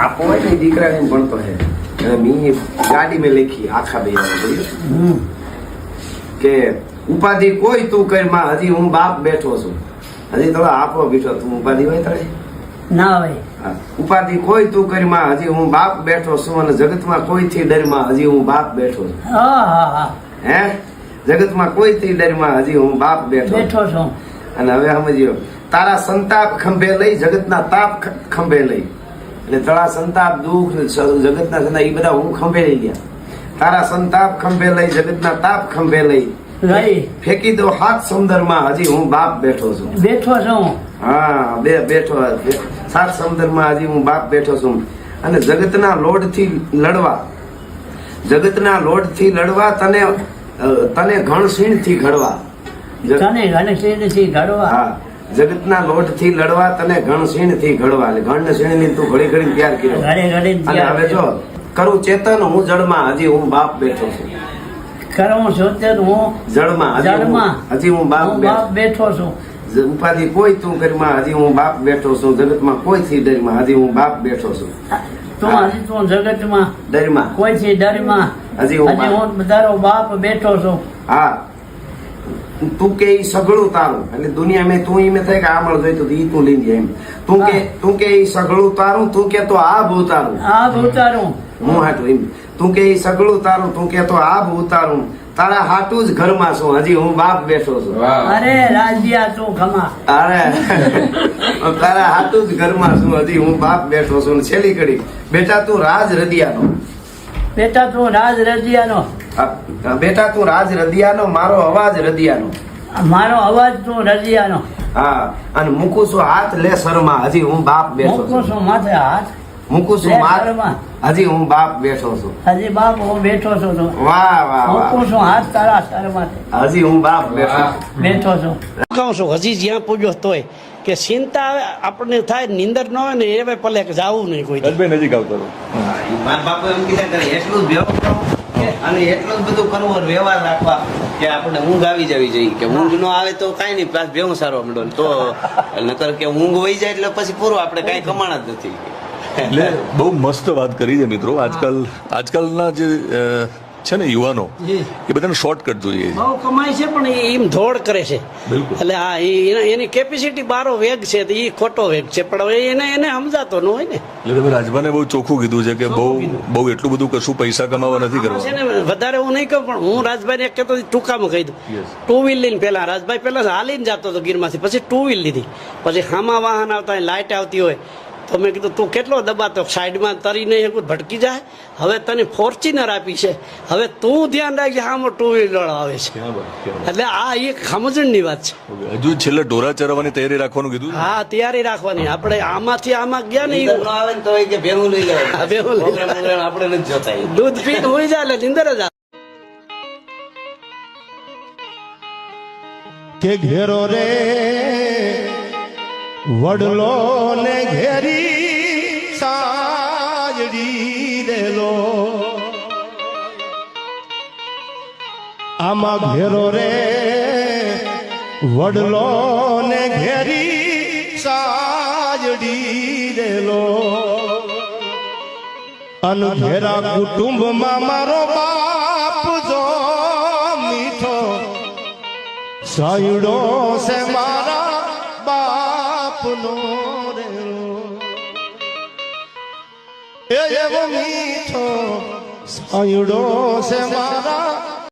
આપો હોય ને એ દીકરાને ભણતો હે અને મી ગાડી મેં લખી આખા બે. કે ઉપાધિ કોઈ તું કરમાં હજી હું બાપ બેઠો છું. હજી થોડો આપો બેઠો તું ઉપાધિ હોય તારે? ના હોય. ઉપાધિ કોઈ તું કરી માં હજી હું બાપ બેઠો છું અને જગતમાં કોઈથી ડરમાં હજી હું બાપ બેઠો છું. હા હા હા. હે? જગતમાં કોઈથી ડરમાં હજી હું બાપ બેઠો બેઠો છું. અને હવે સમજ્યો તારા સંતાપ ખંભે લઈ જગતના તાપ ખંભે લઈ. એટલે તળા સંતાપ દુઃખ જગતના સંતાપ એ બધા હું ખંભે લઈ ગયા. તારા સંતાપ ખંભે લઈ જગતના તાપ ખંભે લઈ. ફેંકી દો હાથ સમુદરમાં હજી હું બાપ બેઠો છું. બેઠો છું. હા બે બેઠો સાત સમુદરમાં હજી હું બાપ બેઠો છું. અને જગતના લોડથી લડવા. જગતના લોડથી લડવા તને તને ઘણસીણથી ઘડવા. તને ગણેશથી ઘડવા. હા. જગતના લોટથી લડવા તને ઘણસીણથી ઘડવા. સીણ તું ઘડી ઘડી તૈયાર કર્યો. અને હવે જો કરું ચેતન હું જળમાં હજી હું બાપ બેઠો છું. કરું ચેતન હું જળમાં જળમાં હજી હું બાપ બેઠો બાપ બેઠો છું. ઉપાધિ કોઈ તું ઘરમાં હજી હું બાપ બેઠો છું. જગતમાં કોઈ થી ડરમાં હજી હું બાપ બેઠો છું. તું હજી તું જગતમાં ડરમાં. કોઈથી ડરમાં હજી. હું તારો બાપ બેઠો છું. હા. તું કે ઈ સગળું તારું. એટલે દુનિયા મેં તું ઈ મેં થાય કે આ મળ જોઈ તો ઈ તું લઈ જાય એમ. તું કે તું કે ઈ સગળું તારું તું કે તો આ ભૂ તારું આ ઉતારું હું હાટું એમ. તું કે ઈ સગળું તારું તું કે તો આબ ઉતારું તારા હાટું જ ઘરમાં છું. હજી હું બાપ બેઠો છું. અરે રાજ્યા તું ખમા અરે. તારા હાટું જ ઘરમાં છું. હજી હું બાપ બેઠો છું. ને છેલ્લી કડી. બેટા તું રાજ રદિયાનો. બેટા તું રાજ રજિયાનો આ, બેટા તું રાજ રદિયાનો મારો અવાજ રદિયાનો. મારો અવાજ તું રદિયાનો. હા અને મૂકું છું હાથ લે શરમાં હજી હું બાપ બેઠો મૂકું છું માથે હાથ મૂકું છું લે હજી હું બાપ બેઠો છું. હજી બાપ હું બેઠો છું તો. વાહ વાહ મૂકું છું હાથ તારા સર હજી હું બાપ બેઠો છું. બેઠો છું. કહું છું હજી જ્યાં પૂજ્યો તોય કે ચિંતા આવે આપણને થાય નિંદર ન હોય ને એ કે જાવું નહીં કોઈ નજીક આવતો મારા બાપુ એમ કીધા કરે એટલું જ અને એટલું જ બધું કરવો વ્યવહાર રાખવા કે આપણે ઊંઘ આવી જવી જોઈએ. કે ઊંઘ ન આવે તો કાંઈ નહીં, પાછ ભેવું સારો મળો. તો નકર કે ઊંઘ વહી જાય એટલે પછી પૂરું, આપણે કાંઈ કમાણા જ નથી. એટલે બહુ મસ્ત વાત કરી છે મિત્રો. આજકાલ, આજકાલના જે છે ને યુવાનો? એ બધાને શોર્ટકટ જોઈએ. બહુ કમાય છે પણ એ એમ ધોળ કરે છે. એટલે હા એની કેપેસિટી બારો વેગ છે તો એ ખોટો વેગ છે. પણ હવે એને એને સમજાતો ન હોય ને. એટલે તમે રાજભાને બહુ ચોખ્ખું કીધું છે કે બહુ બહુ એટલું બધું કશું પૈસા કમાવા નથી છે કરવા ને વધારે હું નહીં કહું પણ હું રાજભાઈને એક કહેતો ટૂંકામાં કહી દઉં. ટુ વ્હીલ લઈને પહેલા રાજભાઈ પહેલા હાલીને જતો હતો ગીરમાંથી પછી ટુ વ્હીલ લીધી. પછી હામા વાહન આવતા હોય લાઇટ આવતી હોય તો મેં કીધું તું કેટલો દબાતો? સાઈડમાં તરી નહીં એકું ભટકી જાય? હવે તને ફોર્ચ્યુનર આપી છે. હવે તું ધ્યાન રાખજે આમાં ટુ વ્હીલર આવે છે. એટલે આ એક સમજણની વાત છે. હજુ છેલ્લે ઢોરા ચરવાની તૈયારી રાખવાનું કીધું? હા તૈયારી રાખવાની. આપણે આમાંથી આમાં ગયા ને આવે ને તો એ કે ભેગું લઈ લેવાનું. ભેગું લઈ આપણે નથી જોતા દૂધ પીટ હોઈ જાય એટલે નિંદર જ આવે. કે ઘેરો રે વડલો ને ઘેરી સાજડી દેલો. આમાં ઘેરો રે વડલો ને ઘેરી સાજડી દેલો. અનઘેરા કુટુંબમાં મારો બાપ જો મીઠો, સાયડો સે મારા બાપનો રેલો એ એવો મીઠો સાયડો છે મારા